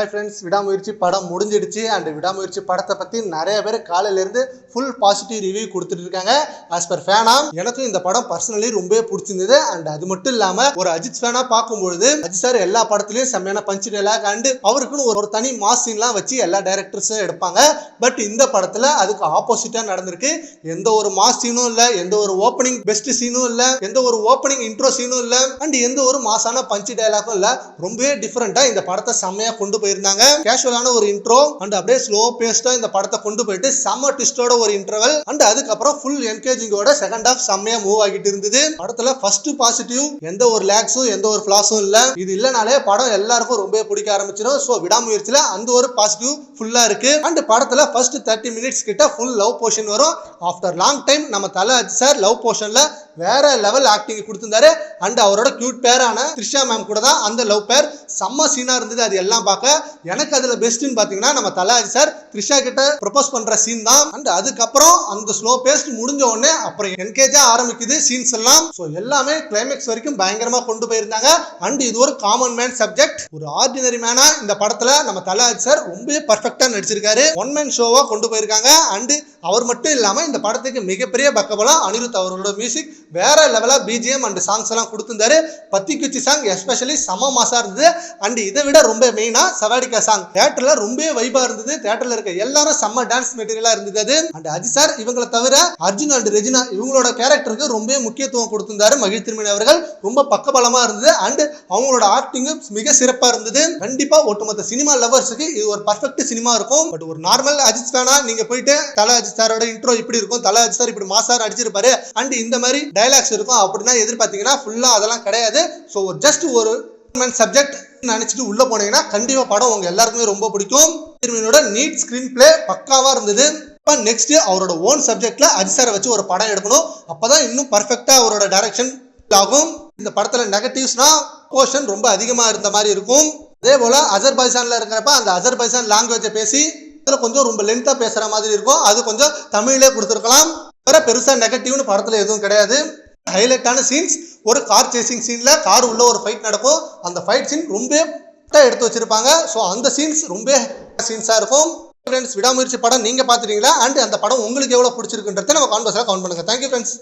Hi friends விடாமுயற்சி படம் முடிஞ்சிடுச்சு. அண்ட் விடாமுயற்சி படத்தை பற்றி நிறைய பேர் காலையிலேருந்து ஃபுல் பாசிட்டிவ் ரிவ்யூ கொடுத்துட்டு இருக்காங்க. ஆஸ் பர் ஃபேனா எனக்கும் இந்த படம் பர்சனலி ரொம்பவே பிடிச்சிருந்தது. அண்ட் அது மட்டும் இல்லாமல் ஒரு அஜித் ஃபேனாக பார்க்கும்பொழுது அஜித் சார் எல்லா படத்துலையும் செம்மையான பஞ்சு டெலாக் அண்டு அவருக்குன்னு ஒரு ஒரு தனி மாஸ் சீன்லாம் வச்சு எல்லா டேரக்டர்ஸும் எடுப்பாங்க. பட் இந்த படத்தில் அதுக்கு ஆப்போசிட்டாக நடந்திருக்கு. எந்த ஒரு மாஸ் சீனும் இல்லை எந்த ஒரு ஓப்பனிங் பெஸ்ட் சீனும் இல்லை எந்த ஒரு ஓப்பனிங் இன்ட்ரோ சீனும் இல்லை அண்ட் எந்த ஒரு மாசான பஞ்சு டைலாக்கும் இல்லை ரொம்பவே டிஃப்ரெண்ட்டாக இந்த படத்தை செம்மையாக கொண்டு போய் போயிருந்தாங்க. கேஷுவலான ஒரு இன்ட்ரோ அண்ட் அப்படியே ஸ்லோ பேஸ்டா இந்த படத்தை கொண்டு போயிட்டு செம்ம ட்விஸ்டோட ஒரு இன்டர்வல் அண்ட் அதுக்கப்புறம் ஃபுல் என்கேஜிங்கோட செகண்ட் ஹாஃப் செம்மையா மூவ் ஆகிட்டு இருந்தது. படத்துல ஃபர்ஸ்ட் பாசிட்டிவ் எந்த ஒரு லேக்ஸும் எந்த ஒரு ஃபிளாஸும் இல்ல. இது இல்லனாலே படம் எல்லாருக்கும் ரொம்ப பிடிக்க ஆரம்பிச்சிடும். ஸோ விடாமுயற்சியில அந்த ஒரு பாசிட்டிவ் ஃபுல்லா இருக்கு. அண்ட் படத்துல ஃபர்ஸ்ட் தேர்ட்டி மினிட்ஸ் கிட்ட ஃபுல் லவ் போர்ஷன் வரும். ஆஃப்டர் லாங் டைம் நம்ம தலை சார் லவ் போர்ஷன்ல வேற லெவல் ஆக்டிங் கொடுத்திருந்தாரு. அண்ட் அவரோட கியூட் பேரான த்ரிஷா மேம் கூட தான் அந்த லவ் பேர் செம்ம சீனா இருந்தது அது எல்லாம் பார்க்க. எனக்கு அதுல பெஸ்ட்னு பாத்தீங்கன்னா நம்ம தலாஜி சார் த்ரிஷா கிட்ட ப்ரொபோஸ் பண்ற சீன் தான். அண்ட் அதுக்கப்புறம் அந்த ஸ்லோ பேஸ்ட் முடிஞ்ச உடனே அப்புறம் என்கேஜா ஆரம்பிக்குது சீன்ஸ் எல்லாம். ஸோ எல்லாமே கிளைமேக்ஸ் வரைக்கும் பயங்கரமா கொண்டு போயிருந்தாங்க. அண்ட் இது ஒரு காமன் மேன் சப்ஜெக்ட் ஒரு ஆர்டினரி மேனா இந்த படத்துல நம்ம தலாஜி சார் ரொம்பவே பர்ஃபெக்டா நடிச்சிருக்காரு. ஒன் மேன் ஷோவா கொண்டு போயிருக்காங்க. அண்ட் அவர் மட்டும் இல்லாமல் இந்த படத்துக்கு மிகப்பெரிய பக்கபலம் அனிருத் அவரோட மியூசிக் வேற லெவலாக பிஜிஎம் அண்ட் சாங்ஸ் எல்லாம் கொடுத்துருந்தாரு. பத்தி குச்சி சாங் எஸ்பெஷலி சம மாசாக இருந்தது. அண்ட் இதை விட ரொம்ப மெயினாக சவாடிக்கா சாங் தேட்டரில் ரொம்ப வைபாக இருந்தது. தேட்டரில் இருக்க எல்லாரும் செம்ம டான்ஸ் மெட்டீரியலாக இருந்தது அண்ட் அஜித் சார் இவங்களை தவிர அர்ஜுன் அண்ட் ரெஜினா இவங்களோட கேரக்டருக்கு ரொம்ப முக்கியத்துவம் கொடுத்திருந்தாரு மகிழ் திருமணி அவர்கள். ரொம்ப பக்கபலமாக இருந்தது. அண்ட் அவங்களோட ஆக்டிங்கும் மிக சிறப்பாக இருந்தது. கண்டிப்பாக ஒட்டுமொத்த சினிமா லவர்ஸுக்கு இது ஒரு பர்ஃபெக்ட் சினிமா இருக்கும். பட் ஒரு நார்மல் அஜித் ஃபேனா நீங்கள் போயிட்டு தலை அஜித் சாரோட இன்ட்ரோ இப்படி இருக்கும். தல சார் இப்படி மாசார் அடிச்சிருப்பாரு. அண்ட் இந்த மாதிரி டைலாக்ஸ் இருக்கும். அப்படின்னா எதிர்பார்த்தீங்கன்னா ஃபுல்லா அதெல்லாம் கிடையாது. ஸோ ஜஸ்ட் ஒரு சப்ஜெக்ட் நினைச்சிட்டு உள்ள போனீங்கன்னா கண்டிப்பா படம் உங்க எல்லாருக்குமே ரொம்ப பிடிக்கும். திருமணியோட நீட் ஸ்கிரீன் பிளே பக்காவா இருந்தது. இப்போ நெக்ஸ்ட் அவரோட ஓன் சப்ஜெக்ட்ல அஜிசாரை சாரை வச்சு ஒரு படம் எடுக்கணும். அப்பதான் இன்னும் பர்ஃபெக்டா அவரோட டைரக்ஷன் ஆகும். இந்த படத்துல நெகட்டிவ்ஸ்னா போர்ஷன் ரொம்ப அதிகமா இருந்த மாதிரி இருக்கும். அதே போல அஜர்பைசான்ல இருக்கிறப்ப அந்த அஜர்பைசான் லாங்குவேஜை பேசி இதில் கொஞ்சம் ரொம்ப லென்த்தாக பேசுகிற மாதிரி இருக்கும் அது கொஞ்சம் தமிழ்லே கொடுத்துருக்கலாம். வேற பெருசாக நெகட்டிவ்னு படத்தில் எதுவும் கிடையாது. ஹைலைட்டான சீன்ஸ் ஒரு கார் சேசிங் சீனில் கார் உள்ள ஒரு ஃபைட் நடக்கும். அந்த ஃபைட் சீன் ரொம்ப எடுத்து வச்சிருப்பாங்க. ஸோ அந்த சீன்ஸ் ரொம்ப சீன்ஸாக இருக்கும். ஃப்ரெண்ட்ஸ் விடாமுயற்சி படம் நீங்கள் பார்த்துட்டீங்களா? அண்ட் அந்த படம் உங்களுக்கு எவ்வளோ பிடிச்சிருக்குன்றதை நம்ம கான்வர்ஸ்ல கவுண்ட் பண்ணுங்க. Thank you friends